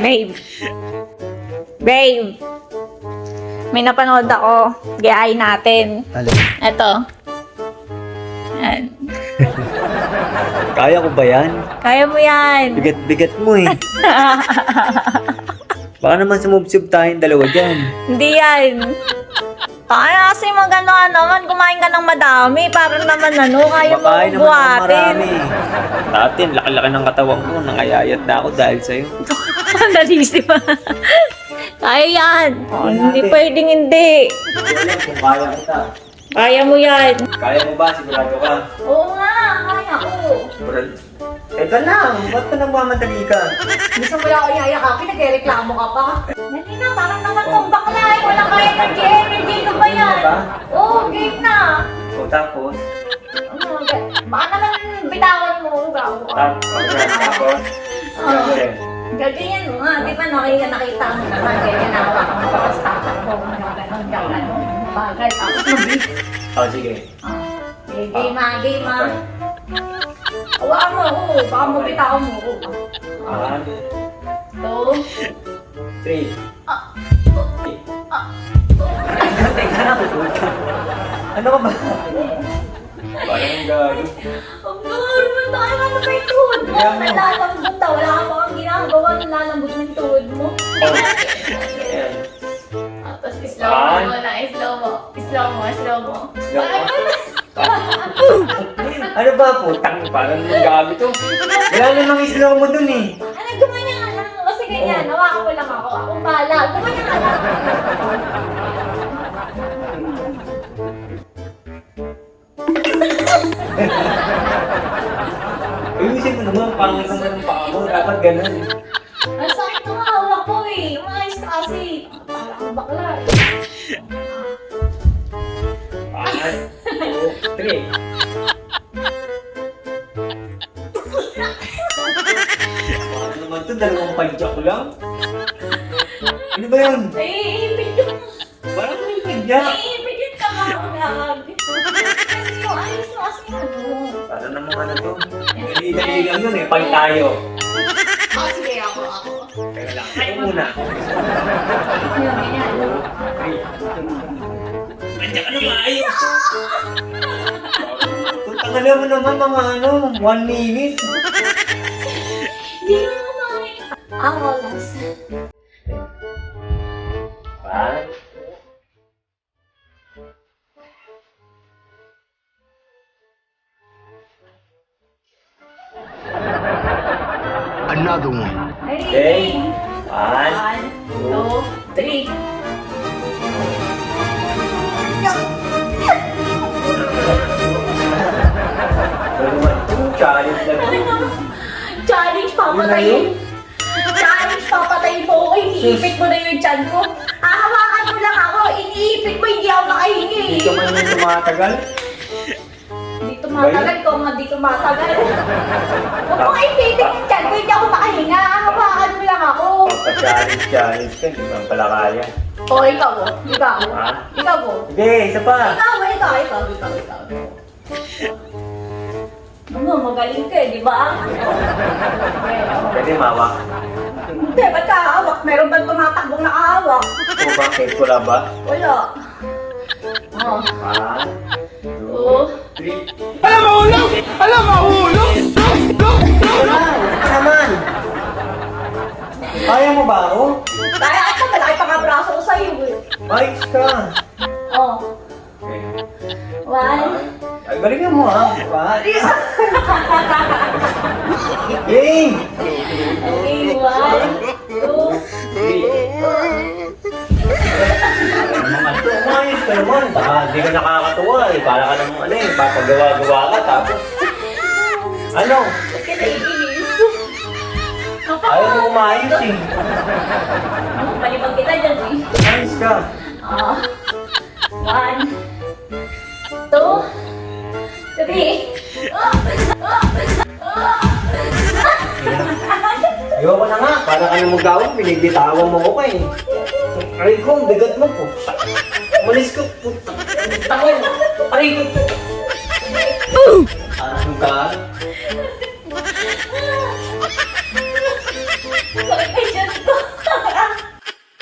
Babe. Babe. May napanood ako. Gayay natin. Alin? Ito. Yan. Kaya ko ba yan? Kaya mo yan. Bigat-bigat mo eh. Baka naman sumubsub tayong dalawa dyan. Hindi yan. Kaya kasi magano ka naman, kumain ka ng madami. Parang naman ano, kaya mo Makain naman ako buhatin. marami. Dati, ang laki-laki ng katawan ko. Nangayayat na ako dahil sa'yo. Nalisip Kaya yan. Oh, hindi pwedeng hindi. Kung kaya kita. Kaya mo yan. Kaya mo ba? Sigurado ka? Oo nga, kaya ko. Sigurado. Teka lang, ba't ka nagmamadali ka? Gusto mo lang ako yayakapin, nagreklamo ka pa. Dali na, parang naman tong bakla eh. Wala kaya energy, energy. Ano ba yan? Ba? Oo, oh, game na. O tapos? Ano, baka naman bitawan mo. Gago ka. Tapos? Tapos? Oo. Gagawin. Gaganyan mo nga. Di ba nakita nakita mo naman. Ganyan na ako. Tapos tatakbo mo ng ganon, ganon. Bagay. Tapos mag O sige. Ah, game, game ah, game ah. Hawakan mo ako. Baka mabitawan mo ako. One, Two. three. Ah. Teka lang. Ano ka ba? Parang gago. Ang gawin mo tayo ano ba mo. Nalalambot na. Wala ka pa Ayan. Tapos slow mo muna. Slow mo. Slow mo. Slow mo. Slow mo. Ano ba po? Tang parang gabi to. Wala namang slow mo dun eh. Ano, gumanyan ka lang. Kasi ganyan. Hawakan mo lang ako. Akong pala. Gumanyan ka lang. Ayusin mo naman, pangit naman ang paa mo. Dapat ganun. Ang Bakla. One, two, three. Ano naman to? Dalawang padyak lang? Ano ba yun? Naiipit yung... Parang may padyak. Naiipit yung kamahagag. Kasi yung ayos mo kasi ano. Para namang ano to? Dali-dali lang yun eh. Pag tayo. Oh, sige ako, ako. Teka lang. Tayo muna. Padyak ka na maayos. Tutang alam mo naman mga ano, one minute. Hindi mo kumain. Ako last. One. Another one. One. One, two, three. Challenge na. Challenge papatayin. Challenge papatayin mo ako. Iniipit mo na yung tiyan ko. Hahawakan mo lang ako. Iniipit mo, hindi ako nakahingi. Hindi ka man yung tumatagal. Dito matagal ko, nga dito matagal. Huwag mo ipitin yung tiyan ko, hindi ako makahinga. Hahawakan mo lang ako. Pagpa-challenge, challenge ka, hindi man pala kaya. O, ikaw o. Ikaw o. Ha? Ikaw o. Sige, isa pa. Ikaw, ikaw, ikaw, ikaw, ikaw. Ano, magaling ka eh, di ba? Pwede mawa. Hindi, ba't kahawak? Meron ba tumatakbong nakahawak? O bakit? Wala ba? Wala. Oh, One, two, two, three. Alam mo, ulo! Alam mo, ulo! Kaya mo ba ako? Kaya ito, malaki pa nga braso ko sa'yo eh. Ayos ka! Oh, Okay. one. Ay, galingan mo ha. One. Game! Okay, one, two, Three. Umayos ka naman. Baka di ka nakakatuwa eh. Para ka naman ano eh. Papagawa-gawa ka tapos. Ano? Ba't ka naiinis? Ayaw mo umayos eh. Ano, palibag kita dyan eh. Ayos ka. Oh, one, two, three. Oh, oh, oh. Ayoko na nga. Para kayo mag-awang pinagbitawan mo ko eh. Aray ko, ang bigat mo po. Umalis ka po. Takot. Aray Parang ka.